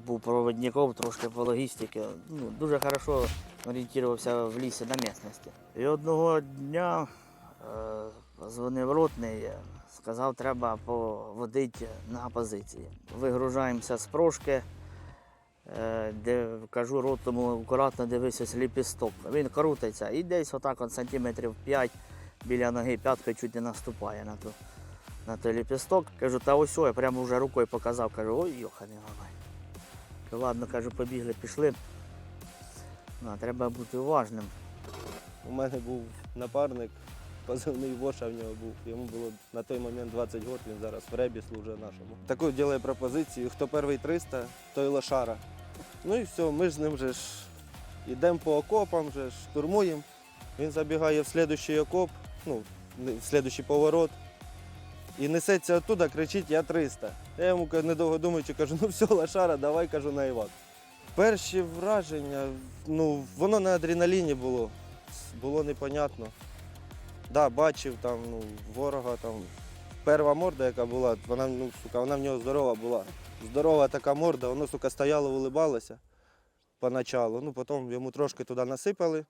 побув проводником трошки по логістиці. Ну, дуже хорошо орієнтувався в лісі на місцевості. І одного дня е, дзвонив ротний, сказав, треба поводити на позиції. Вигружаємося з прошки, е, де кажу ротному, акуратно дивись, ось ліпісток. Він крутиться і десь отак от сантиметрів 5 біля ноги п'яткою чуть не наступає на ту на той ліпісток. Кажу, та ось я прямо вже рукою показав. Кажу, ой, йоханий гавай. Ладно, кажу, побігли, пішли. Ну, треба бути уважним. У мене був напарник, позивний Воша в нього був. Йому було на той момент 20 років, він зараз в ребі служить нашому. Таку ділає пропозицію, хто перший 300, той лошара. Ну і все, ми з ним вже ж йдемо по окопам, вже ж штурмуємо. Він забігає в слідуючий окоп, ну, в слідуючий поворот. І несеться оттуда, кричить, я 300. Я йому недовго думаючи, кажу, ну все, лошара, давай кажу на Івак. Перші враження, ну, воно на адреналіні було. Було непонятно. Да, бачив там ну, ворога там. Перша морда, яка була, вона, ну, сука, вона в нього здорова була. Здорова така морда, воно, сука, стояло, улибалося поначалу. Ну, потім йому трошки туди насипали,